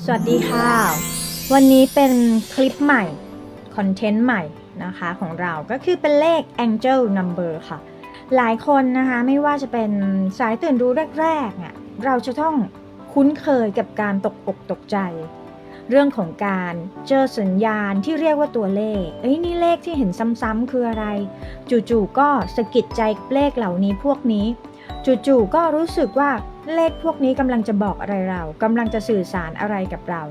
สวัสดีค่ะ วันนี้เป็นคลิปใหม่ คอนเทนต์ใหม่นะคะของเราก็คือเป็นเลข Angel Number ค่ะ หลายคนนะคะไม่ว่าจะเป็นสายตื่นรู้แรกๆเนี่ยเราจะต้องคุ้นเคยกับการตกอกตกใจ เรื่องของการเจอสัญญาณที่เรียกว่าตัวเลข เอ้ยนี่เลขที่เห็นซ้ำๆคืออะไร จู่ๆก็สะกิดใจเลขเหล่านี้พวกนี้ จู่ๆก็รู้สึกว่าเลขพวกนี้กำลังจะบอกอะไรเรากำลังจะสื่อสารอะไรกับเรา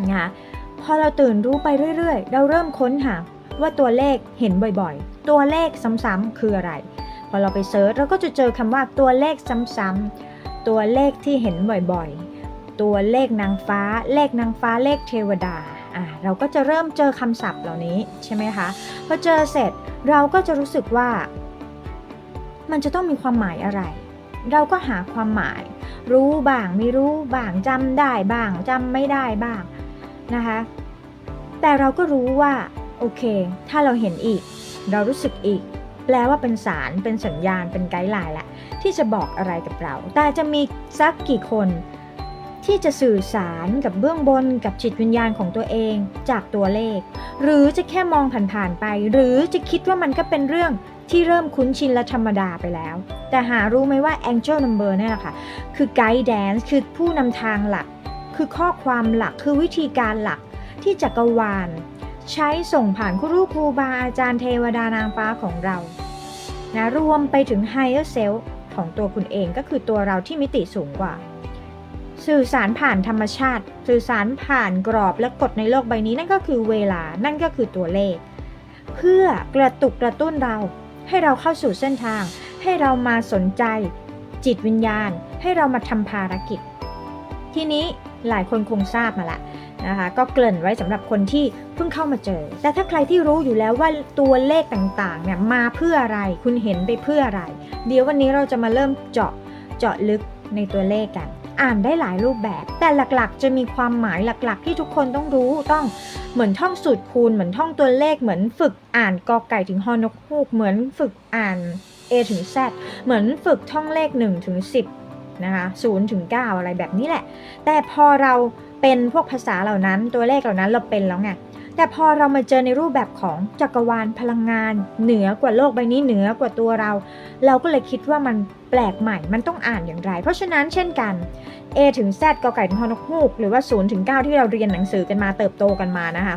นะคะพอเราตื่นรู้ไปเรื่อยๆ เราเริ่มค้นหาว่าตัวเลขเห็นบ่อยๆ ตัวเลขซ้ำๆคืออะไร พอเราไปเซิร์ชเราก็จะเจอคำว่าตัวเลขซ้ำๆตัวเลขที่เห็นบ่อยๆ ตัวเลขนางฟ้า เลขนางฟ้าเลขเทวดาอะเราก็จะเริ่มเจอคำศัพท์เหล่านี้ใช่ไหมคะพอเจอเสร็จเราก็จะรู้สึกว่า มันจะต้องมีความหมายอะไร เราก็หาความหมาย รู้บ้างไม่รู้บ้างจำได้บ้างจำไม่ได้บ้างนะคะ แต่เราก็รู้ว่าโอเค ถ้าเราเห็นอีก เรารู้สึกอีก แปลว่าเป็นสารเป็นสัญญาณ เป็นไกด์ไลน์แหละที่จะบอกอะไรกับเรา แต่จะมีสักกี่คนที่จะสื่อสารกับเบื้องบนกับจิตวิญญาณของตัวเองจากตัวเลข หรือจะแค่มองผ่านๆไป หรือจะคิดว่ามันก็เป็นเรื่อง ที่เริ่มคุ้นชินและธรรมดาไปแล้ว แต่หารู้ไหมว่า Angel Number เนี่ยแหละค่ะ คือ Guidance คือผู้นำทางหลัก คือข้อความหลักคือวิธีการหลักที่จักรวาล ใช้ส่งผ่านครูครูบาอาจารย์เทวดานางฟ้าของเรานะรวมไปถึง Higher Self ของตัวคุณเองก็คือตัวเราที่มิติสูงกว่า สื่อสารผ่านธรรมชาติ สื่อสารผ่านกรอบและกฎในโลกใบนี้นั่นก็คือเวลานั่นก็คือตัวเลข เพื่อกระตุกกระตุ้นเรา ให้เราเข้าสู่เส้นทาง ให้เรามาสนใจ จิตวิญญาณ ให้เรามาทำภารกิจ ทีนี้หลายคนคงทราบมาละนะคะก็เกริ่นไว้สำหรับคนที่เพิ่งเข้ามาเจอ แต่ถ้าใครที่รู้อยู่แล้วว่าตัวเลขต่างๆเนี่ยมาเพื่ออะไรคุณเห็นไปเพื่ออะไร เดี๋ยววันนี้เราจะมาเริ่มเจาะเจาะลึกในตัวเลขกัน อ่านได้หลายรูปแบบ แต่หลักๆ จะมีความหมายหลักๆ ที่ทุกคนต้องรู้ต้องเหมือนท่องสูตรคูณเหมือนท่องตัวเลขเหมือนฝึกอ่านกอไก่ถึงฮอนกฮูกเหมือนฝึกอ่าน A ถึง Z เหมือนฝึกท่องเลข1ถึง10นะคะ0ถึง9อะไรแบบนี้แหละ แต่พอเราเป็นพวกภาษาเหล่านั้นตัวเลขเหล่านั้นเราเป็นแล้วไงแต่พอเรามาเจอในรูปแบบของจักรวาลพลังงาน เหนือกว่าโลกใบนี้เหนือกว่าตัวเรา เราก็เลยคิดว่ามัน แปลกใหม่มันต้องอ่านอย่างไร เพราะฉะนั้นเช่นกัน A ถึง Z กอไก่ถึงฮอนกฮูก หรือว่า0ถึง9ที่เราเรียนหนังสือกันมาเติบโตกันมานะคะ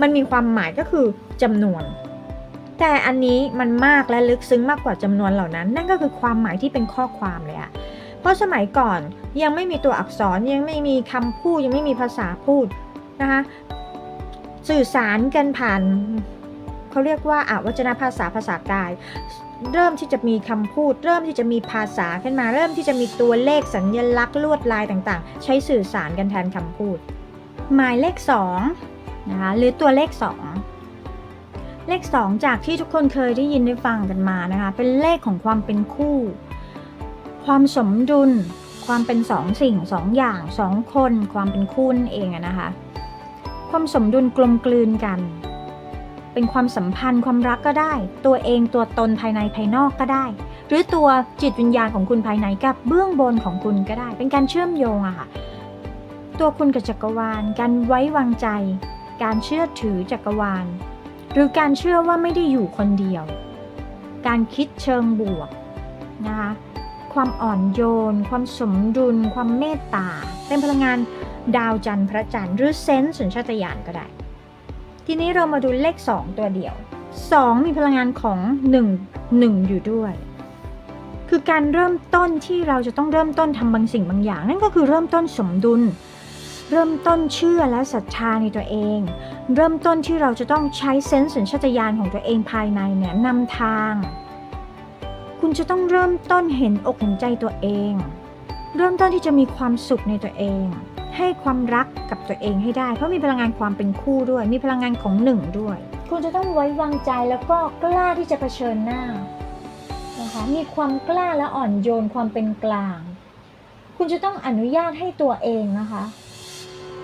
มันมีความหมายก็คือจำนวน แต่อันนี้มันมากและลึกซึ้งมากกว่าจำนวนเหล่านั้น นั่นก็คือความหมายที่เป็นข้อความเลยอะเพราะสมัยก่อนยังไม่มีตัวอักษรยังไม่มีคำพูดยังไม่มีภาษาพูดนะคะสื่อสารกันผ่านเขาเรียกว่าอวัจนภาษาภาษากาย เริ่มที่จะมีคำพูด เริ่มที่จะมีภาษาขึ้นมา เริ่มที่จะมีตัวเลขสัญลักษณ์ลวดลายต่างๆ ใช้สื่อสารกันแทนคำพูด หมายเลข2นะคะหรือตัวเลข 2 เลข 2 จากที่ทุกคนเคยได้ยินได้ฟังกันมานะคะเป็นเลขของความเป็นคู่ ความสมดุล ความเป็นสองสิ่งสองอย่างสองคน ความเป็นคู่นั่นเองนะคะความสมดุลกลมกลืนกัน เป็นความสัมพันธ์ความรักก็ได้ ตัวเองตัวตนภายในภายนอกก็ได้ หรือตัวจิตวิญญาณของคุณภายในกับเบื้องบนของคุณก็ได้ เป็นการเชื่อมโยงอะค่ะตัวคุณกับจักรวาล การไว้วางใจ การเชื่อถือจักรวาล หรือการเชื่อว่าไม่ได้อยู่คนเดียว การคิดเชิงบวกนะคะความอ่อนโยน ความสมดุล ความเมตตา เป็นพลังงานดาวจันทร์พระจันทร์หรือเซนส์สัญชาตญาณก็ได้ ทีนี้เรามาดูเลข 2 ตัวเดียว 2 มีพลังงานของ 1 1 อยู่ด้วย คือการเริ่มต้นที่เราจะต้องเริ่มต้นทำบางสิ่งบางอย่าง นั่นก็คือเริ่มต้นสมดุล เริ่มต้นเชื่อและศรัทธาในตัวเอง เริ่มต้นที่เราจะต้องใช้เซนส์สัญชาตญาณของตัวเองภายในเนี่ยนำทาง คุณจะต้องเริ่มต้นเห็นอกเห็นใจตัวเอง เริ่มต้นที่จะมีความสุขในตัวเอง ให้ความรักกับตัวเองให้ได้ เพราะมีพลังงานความเป็นคู่ด้วย มีพลังงานของหนึ่งด้วย คุณจะต้องไว้วางใจแล้วก็กล้าที่จะเผชิญหน้านะคะมีความกล้าและอ่อนโยนความเป็นกลาง คุณจะต้องอนุญาตให้ตัวเองนะคะ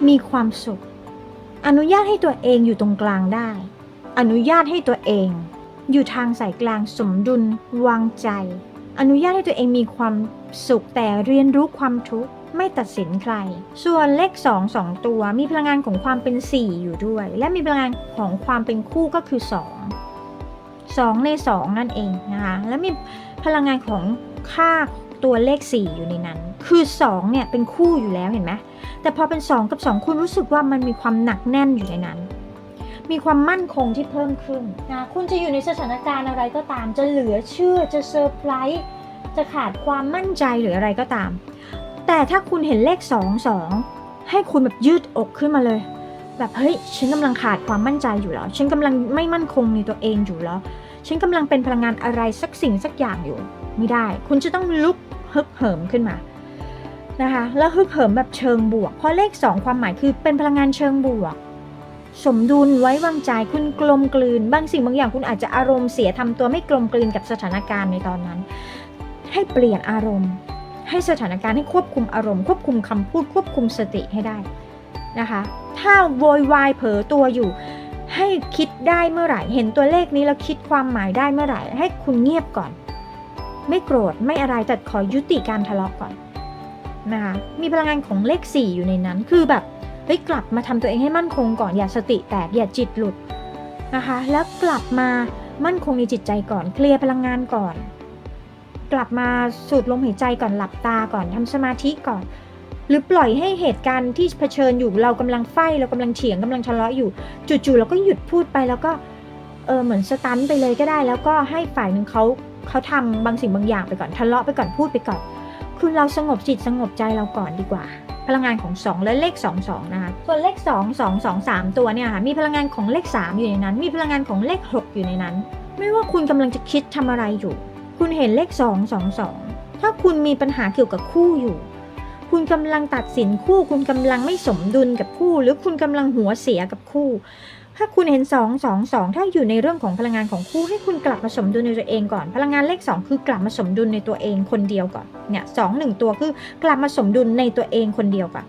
มีความสุข อนุญาตให้ตัวเองอยู่ตรงกลางได้ อนุญาตให้ตัวเอง อยู่ทางสายกลางสมดุล วางใจ อนุญาตให้ตัวเองมีความสุขแต่เรียนรู้ความทุกข์ ไม่ตัดสินใคร ส่วนเลข 2 2 ตัวมีพลังงานของความเป็น 4 อยู่ด้วย และมีพลังงานของความเป็นคู่ก็คือ 2 2 ใน 2 นั่นเองนะคะและมีพลังงานของค่าตัวเลข 4 อยู่ในนั้น คือ 2 เนี่ยเป็นคู่อยู่แล้วเห็นไหมแต่พอเป็น 2 กับ 2 คุณรู้สึกว่ามันมีความหนักแน่นอยู่ในนั้น มีความมั่นคงที่เพิ่มขึ้นนะคุณจะอยู่ในสถานการณ์อะไรก็ตาม จะเหลือเชื่อจะเซอร์ไพรส์จะขาดความมั่นใจหรืออะไรก็ตาม แต่ถ้าคุณเห็นเลข 2 2 ให้คุณแบบยืดอกขึ้นมาเลย แบบเฮ้ยฉันกำลังขาดความมั่นใจอยู่แล้ว ฉันกำลังไม่มั่นคงในตัวเองอยู่แล้ว ฉันกำลังเป็นพลังงานอะไรสักสิ่งสักอย่างอยู่ ไม่ได้ คุณจะต้องลุกฮึกเหิมขึ้นมานะคะแล้วฮึกเหิมแบบเชิงบวก เพราะเลข 2 ความหมายคือเป็นพลังงานเชิงบวก สมดุลไว้วางใจคุณกลมกลืน บางสิ่งบางอย่างคุณอาจจะอารมณ์เสียทำตัวไม่กลมกลืนกับสถานการณ์ในตอนนั้น ให้เปลี่ยนอารมณ์ ให้สถานการณ์ให้ควบคุมอารมณ์ควบคุมคำพูดควบคุมสติให้ได้นะคะ ถ้าโวยวายเผลอตัวอยู่ ให้คิดได้เมื่อไหร่ เห็นตัวเลขนี้แล้วคิดความหมายได้เมื่อไหร่ ให้คุณเงียบก่อน ไม่โกรธไม่อะไรแต่ขอยุติการทะเลาะก่อนนะคะมีพลังงานของเลข 4 อยู่ในนั้นคือแบบเฮ้ยกลับมาทำตัวเองให้มั่นคงก่อนอย่าสติแตกอย่าจิตหลุดนะคะ แล้วกลับมามั่นคงในจิตใจก่อนเคลียร์พลังงานก่อน กลับมาสูดลมหายใจก่อนหลับตาก่อนทำสมาธิก่อน หรือปล่อยให้เหตุการณ์ที่เผชิญอยู่เรากำลังไฟเรากำลังเถียงกำลังทะเลาะอยู่จู่ๆเราก็หยุดพูดไปแล้วก็เออเหมือนสตันไปเลยก็ได้ แล้วก็ให้ฝ่ายหนึ่งเขาเขาทำบางสิ่งบางอย่างไปก่อนทะเลาะไปก่อนพูดไปก่อน คือเราสงบจิตสงบใจเราก่อนดีกว่า พลังงานของ 2 และเลข 2 2 นะคะส่วนเลข 2 2 2 3 ตัวเนี่ยค่ะมีพลังงานของเลข 3 อยู่ในนั้น มีพลังงานของเลข 6 อยู่ในนั้น ไม่ว่าคุณกำลังจะคิดทำอะไรอยู่ คุณเห็นเลข 2 2 2 ถ้าคุณมีปัญหาเกี่ยวกับคู่อยู่ คุณกำลังตัดสินคู่ คุณกำลังไม่สมดุลกับคู่ หรือคุณกำลังหัวเสียกับคู่ ถ้าคุณเห็น 2 2 2 ถ้าอยู่ในเรื่องของพลังงานของคู่ให้คุณกลับมาสมดุลในตัวเองก่อน พลังงานเลข 2 คือกลับมาสมดุลในตัวเองคนเดียวก่อน เนี่ยสองหนึ่งตัวคือกลับมาสมดุลในตัวเองคนเดียวก่อน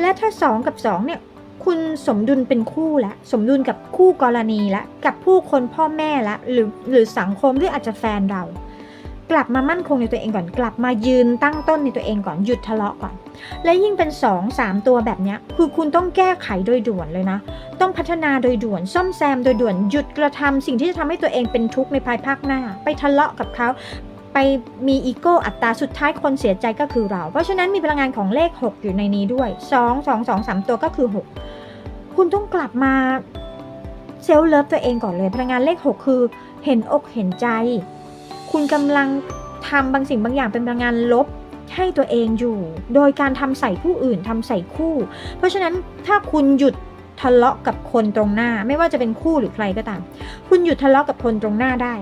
และถ้า 2 กับ2เนี่ย คุณสมดุลเป็นคู่แล้วสมดุลกับคู่กรณีแล้วกับผู้คนพ่อแม่แล้วหรือหรือสังคมหรืออาจจะแฟนเรา กลับมามั่นคงในตัวเองก่อน กลับมายืนตั้งต้นในตัวเองก่อนหยุดทะเลาะก่อน และยิ่งเป็น 2 3 ตัวแบบนี้คือคุณต้องแก้ไขโดยด่วนเลยนะ ต้องพัฒนาโดยด่วน ซ่อมแซมโดยด่วนหยุดกระทำสิ่งที่จะทำให้ตัวเองเป็นทุกข์ในภายภาคหน้า ไปทะเลาะกับเขา ไปมีอีโก้อัตตาสุดท้ายคนเสียใจก็คือเรา เพราะฉะนั้นมีพลังงานของเลข 6 อยู่ในนี้ด้วย 2 2 2 3 ตัวก็คือ 6 คุณต้องกลับมาเซลล์เลิฟตัวเองก่อนเลย พลังงานเลข 6 คือเห็นอกเห็นใจ คุณกำลังทำบางสิ่งบางอย่างเป็นพลังงานลบให้ตัวเองอยู่ โดยการทำใส่ผู้อื่นทำใส่คู่ เพราะฉะนั้นถ้าคุณหยุดทะเลาะกับคนตรงหน้า ไม่ว่าจะเป็นคู่หรือใครก็ตาม คุณหยุดทะเลาะกับคนตรงหน้าได้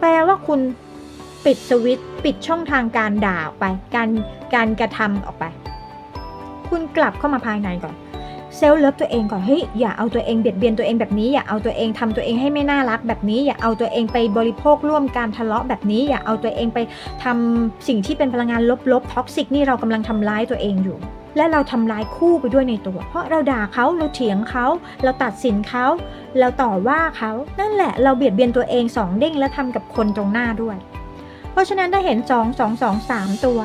แปลว่าคุณ ปิดสวิตปิดช่องทางการด่าออกไป การการกระทำออกไป คุณกลับเข้ามาภายในก่อนเซลล์เลิฟตัวเองก่อนเฮ้ยอย่าเอาตัวเองเบียดเบียนตัวเองแบบนี้ อย่าเอาตัวเองทำตัวเองให้ไม่น่ารักแบบนี้ อย่าเอาตัวเองไปบริโภคร่วมการทะเลาะแบบนี้ อย่าเอาตัวเองไปทำสิ่งที่เป็นพลังงานลบๆท็อกซิกนี่เรากำลังทำร้ายตัวเองอยู่ และเราทำร้ายคู่ไปด้วยในตัว เพราะเราด่าเขาเราเถียงเขา เราตัดสินเขาเราต่อว่าเขานั่นแหละเราเบียดเบียนตัวเองสองเด้งและทำกับคนตรงหน้าด้วย เพราะฉะนั้นถ้าเห็นสองสองสองสามตัว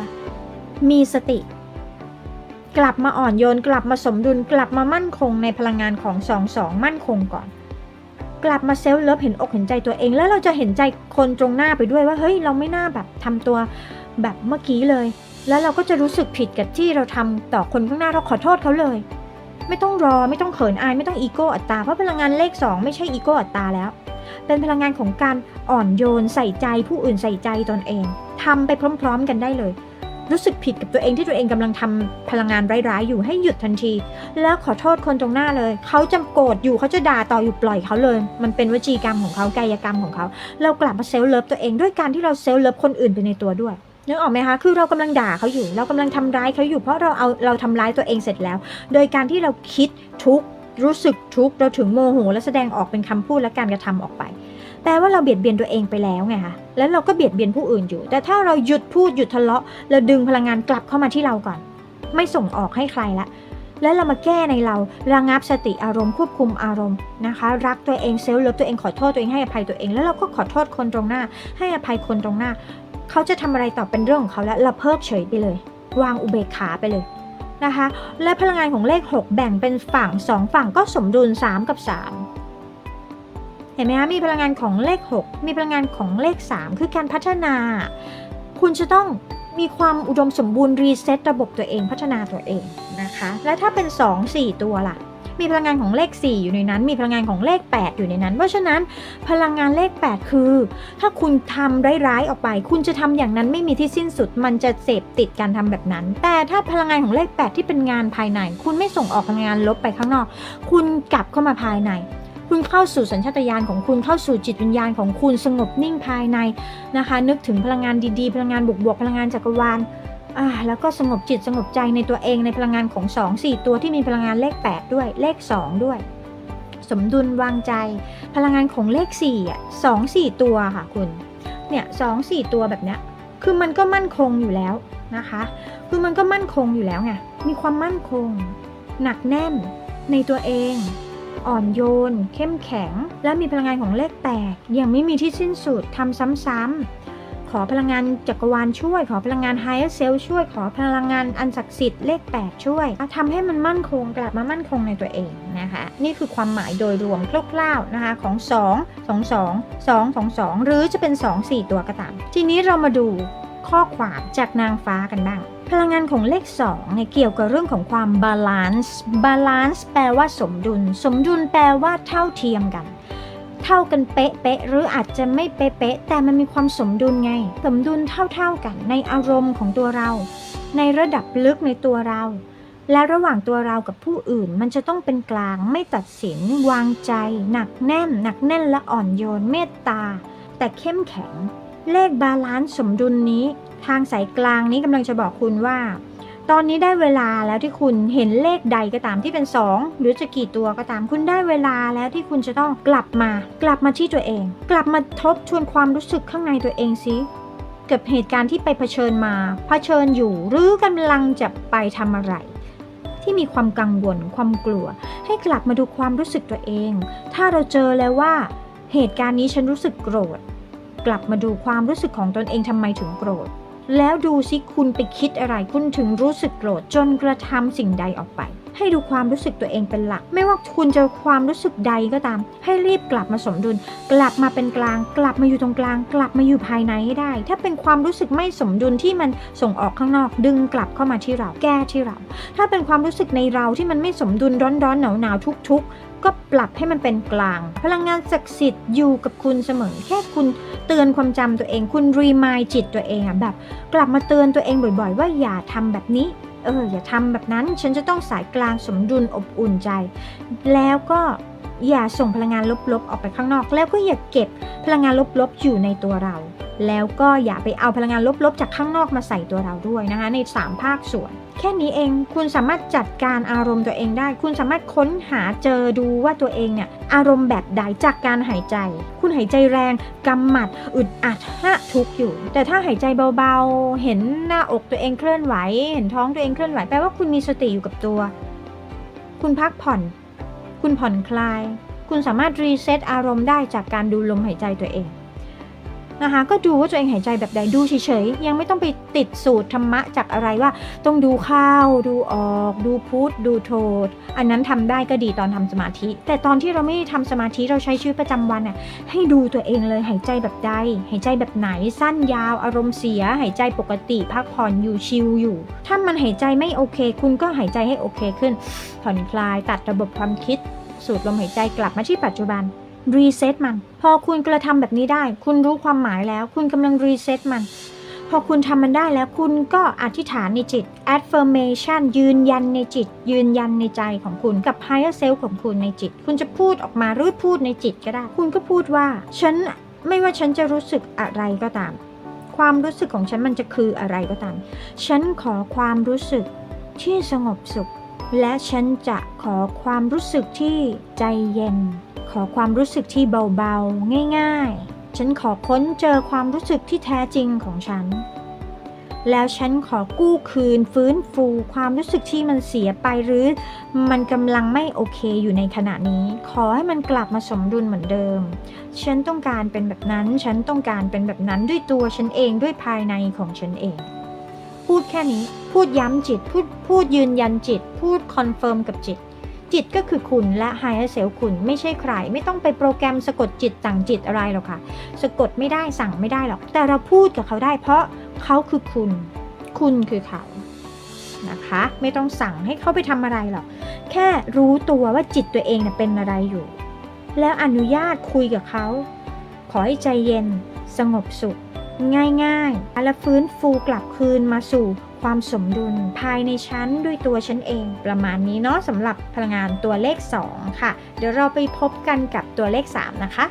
มีสติ กลับมาอ่อนโยน กลับมาสมดุล กลับมามั่นคงในพลังงานของสองสองมั่นคงก่อน กลับมาเซลล์เลิฟเห็นอกเห็นใจตัวเอง แล้วเราจะเห็นใจคนตรงหน้าไปด้วยว่าเฮ้ยเราไม่น่าแบบทำตัวแบบเมื่อกี้เลย แล้วเราก็จะรู้สึกผิดกับที่เราทำต่อคนข้างหน้าเราขอโทษเขาเลย ไม่ต้องรอไม่ต้องเขินอายไม่ต้องอีโก้อัตตาเพราะพลังงานเลข 2 ไม่ใช่อีโก้อัตตาแล้ว เป็นพลังงานของการอ่อนโยนใส่ใจผู้อื่นใส่ใจตนเองทำไปพร้อม ๆ กันได้เลย รู้สึกผิดกับตัวเองที่ตัวเองกำลังทำพลังงานร้ายๆ อยู่ให้หยุดทันที แล้วขอโทษคนตรงหน้าเลย เขาจะโกรธอยู่เขาจะด่าต่ออยู่ปล่อยเขาเลย มันเป็นวจีกรรมของเขากายกรรมของเขา เรากลับมาเซลล์เลิฟตัวเองด้วยการที่เราเซลล์เลิฟคนอื่นไปในตัวด้วยนึกออกไหมคะ คือเรากำลังด่าเขาอยู่ เรากำลังทำร้ายเขาอยู่ เพราะเราเอาเราทำร้ายตัวเองเสร็จแล้ว โดยการที่เราคิดทุก รู้สึกทุกข์เราถึงโมโหและแสดงออกเป็นคำพูดและการกระทำออกไป แปลว่าเราเบียดเบียนตัวเองไปแล้วไงคะแล้วเราก็เบียดเบียนผู้อื่นอยู่ แต่ถ้าเราหยุดพูดหยุดทะเลาะเราดึงพลังงานกลับเข้ามาที่เราก่อน ไม่ส่งออกให้ใครละแล้วเรามาแก้ในเราระงับสติอารมณ์ควบคุมอารมณ์นะคะ รักตัวเองเซลล์เลิฟตัวเองขอโทษตัวเองให้อภัยตัวเอง แล้วเราก็ขอโทษคนตรงหน้า ให้อภัยคนตรงหน้า เขาจะทำอะไรต่อเป็นเรื่องของเขาแล้วเราเพิกเฉยไปเลย วางอุเบกขาไปเลย นะคะ และพลังงานของเลข 6 แบ่งเป็นฝั่ง 2 ฝั่งก็สมดุล 3 กับ 3 เห็นไหมคะมีพลังงานของเลข 6 มีพลังงานของเลข 3 คือการพัฒนา คุณจะต้องมีความอุดมสมบูรณ์รีเซ็ตระบบตัวเองพัฒนาตัวเองนะคะ และถ้าเป็น 2 4 ตัวล่ะ มีพลังงานของเลข 4 อยู่ในนั้น มีพลังงานของเลข 8 อยู่ในนั้น เพราะฉะนั้นพลังงานเลข 8 คือ ถ้าคุณทำร้ายๆออกไป คุณจะทำอย่างนั้นไม่มีที่สิ้นสุด มันจะเสพติดการทำแบบนั้น แต่ถ้าพลังงานของเลข 8 ที่เป็นงานภายใน คุณไม่ส่งออกพลังงานลบไปข้างนอก คุณกลับเข้ามาภายในคุณเข้าสู่สัญชาตญาณของคุณเข้าสู่จิตวิญญาณของคุณสงบนิ่งภายในนะคะ นึกถึงพลังงานดีๆ พลังงานบวกๆพลังงานจักรวาล อ่าแล้วก็สงบจิตสงบใจในตัวเองในพลังงานของ 2 4 ตัวที่มีพลังงานเลข 8 ด้วยเลข 2 ด้วย สมดุลวางใจ พลังงานของเลข4อะ2 4ตัวค่ะคุณเนี่ย2 4ตัวแบบเนี้ยคือมันก็มั่นคงอยู่แล้วนะคะ คือมันก็มั่นคงอยู่แล้วไงมีความมั่นคง หนักแน่นในตัวเอง อ่อนโยน เข้มแข็ง และมีพลังงานของเลข8ยังไม่มีที่สิ้นสุดทำซ้ำๆ ขอพลังงานจักรวาลช่วย ขอพลังงาน higher self ช่วย ขอพลังงานอันศักดิ์สิทธิ์เลข8ช่วยทำให้มันมั่นคงกลับมามั่นคงในตัวเองนะคะ นี่คือความหมายโดยรวมคร่าวๆนะคะของ 2 2 2 2 2 2 หรือจะเป็น 2 4 ตัวก็ตาม ทีนี้เรามาดูข้อความจากนางฟ้ากันบ้าง พลังงานของเลข2เนี่ยเกี่ยวกับเรื่องของความบาลานซ์บาลานซ์แปลว่าสมดุล สมดุลแปลว่าเท่าเทียมกัน ท่ากันเป๊ะเป๊ะหรืออาจจะไม่เป๊ะเป๊ะแต่มันมีความสมดุลไง สมดุลเท่าๆกันในอารมณ์ของตัวเรา ในระดับลึกในตัวเรา และระหว่างตัวเรากับผู้อื่น มันจะต้องเป็นกลางไม่ตัดสิน วางใจ หนักแน่น หนักแน่นและอ่อนโยนเมตตา แต่เข้มแข็ง เลขบาลานซ์สมดุลนี้ ทางสายกลางนี้กำลังจะบอกคุณว่า ตอนนี้ได้เวลาแล้วที่คุณเห็นเลขใดก็ตามที่เป็น 2 หรือจะกี่ตัวก็ตาม คุณได้เวลาแล้วที่คุณจะต้องกลับมา กลับมาที่ตัวเอง กลับมาทบทวนความรู้สึกข้างในตัวเองสิกับเหตุการณ์ที่ไปเผชิญมาเผชิญอยู่ หรือกำลังจะไปทำอะไร ที่มีความกังวลความกลัว ให้กลับมาดูความรู้สึกตัวเอง ถ้าเราเจอแล้วว่า เหตุการณ์นี้ฉันรู้สึกโกรธ กลับมาดูความรู้สึกของตนเองทำไมถึงโกรธ แล้วดูสิคุณไปคิดอะไรคุณถึงรู้สึกโกรธจนกระทำสิ่งใดออกไป ให้ดูความรู้สึกตัวเองเป็นหลัก ไม่ว่าคุณจะความรู้สึกใดก็ตาม ให้รีบกลับมาสมดุล กลับมาเป็นกลาง กลับมาอยู่ตรงกลาง กลับมาอยู่ภายในให้ได้ ถ้าเป็นความรู้สึกไม่สมดุลที่มันส่งออกข้างนอก ดึงกลับเข้ามาที่เราแก้ที่เรา ถ้าเป็นความรู้สึกในเราที่มันไม่สมดุลร้อนๆหนาวๆทุกๆ ก็ปรับให้มันเป็นกลาง พลังงานศักดิ์สิทธิ์อยู่กับคุณเสมอ แค่คุณเตือนความจำตัวเอง คุณรีมายจิตตัวเองอะแบบ กลับมาเตือนตัวเองบ่อยๆ ว่าอย่าทำแบบนี้ เอออย่าทำแบบนั้น ฉันจะต้องสายกลางสมดุลอบอุ่นใจ แล้วก็ อย่าส่งพลังงานลบๆ ออกไปข้างนอก แล้วก็อย่าเก็บพลังงานลบๆ อยู่ในตัวเรา แล้วก็อย่าไปเอาพลังงานลบๆ จากข้างนอกมาใส่ตัวเราด้วยนะคะ ใน 3 ภาคส่วน แค่นี้เองคุณสามารถจัดการอารมณ์ตัวเองได้ คุณสามารถค้นหาเจอดูว่าตัวเองเนี่ยอารมณ์แบบใดจากการหายใจ คุณหายใจแรงกำหมัดอึดอัดฮะทุกข์อยู่ แต่ถ้าหายใจเบาๆ เห็นหน้าอกตัวเองเคลื่อนไหว เห็นท้องตัวเองเคลื่อนไหวแปลว่าคุณมีสติอยู่กับตัว คุณพักผ่อน คุณผ่อนคลาย คุณสามารถรีเซ็ตอารมณ์ได้จากการดูลมหายใจตัวเอง นะคะ ก็ดูว่าตัวเองหายใจแบบใดดูเฉยๆยังไม่ต้องไปติดสูตรธรรมะจากอะไรว่า ต้องดูเข้าดูออก ดูพุทดูโทษ อันนั้นทำได้ก็ดีตอนทำสมาธิ แต่ตอนที่เราไม่ได้ทำสมาธิเราใช้ชีวิตประจำวันน่ะให้ดูตัวเองเลยหายใจแบบใด หายใจแบบไหนสั้นยาวอารมณ์เสีย หายใจปกติพักผ่อนอยู่ชิลอยู่ ถ้ามันหายใจไม่โอเค คุณก็หายใจให้โอเคขึ้นผ่อนคลายตัดระบบความคิดสูดลมหายใจกลับมาที่ปัจจุบัน รีเซ็ตมัน พอคุณกระทำแบบนี้ได้ คุณรู้ความหมายแล้ว คุณกำลังรีเซ็ตมัน พอคุณทำมันได้แล้วคุณก็อธิษฐานในจิต affirmation ยืนยันในจิต ยืนยันในใจของคุณกับ higher self ของคุณในจิต คุณจะพูดออกมาหรือพูดในจิตก็ได้ คุณก็พูดว่า ฉันไม่ว่าฉันจะรู้สึกอะไรก็ตาม ความรู้สึกของฉันมันจะคืออะไรก็ตาม ฉันขอความรู้สึกที่สงบสุข และฉันจะขอความรู้สึกที่ใจเย็น ขอความรู้สึกที่เบาๆ ง่ายๆ ฉันขอค้นเจอความรู้สึกที่แท้จริงของฉัน แล้วฉันขอกู้คืนฟื้นฟูความรู้สึกที่มันเสียไปหรือ มันกำลังไม่โอเคอยู่ในขณะนี้ ขอให้มันกลับมาสมดุลเหมือนเดิม ฉันต้องการเป็นแบบนั้น ฉันต้องการเป็นแบบนั้นด้วยตัวฉันเองด้วยภายในของฉันเอง พูดแค่นี้ พูดย้ำจิต พูดพูดยืนยันจิต พูดคอนเฟิร์มกับจิต จิตก็คือคุณและไฮเซลคุณไม่ใช่ใคร ไม่ต้องไปโปรแกรมสะกดจิตสั่งจิตอะไรหรอกค่ะ สะกดไม่ได้สั่งไม่ได้หรอก แต่เราพูดกับเขาได้ เพราะเขาคือคุณ คุณคือเขานะคะ ไม่ต้องสั่งให้เขาไปทำอะไรหรอก แค่รู้ตัวว่าจิตตัวเองเป็นอะไรอยู่ แล้วอนุญาตคุยกับเขา ขอให้ใจเย็น สงบสุข ง่ายๆ และฟื้นฟูกลับคืนมาสู่ ความสมดุลภายในชั้นด้วยตัวฉันเอง ประมาณนี้เนาะสำหรับพลังงานตัวเลข 2 ค่ะ เดี๋ยวเราไปพบกันกับตัวเลข 3 นะคะ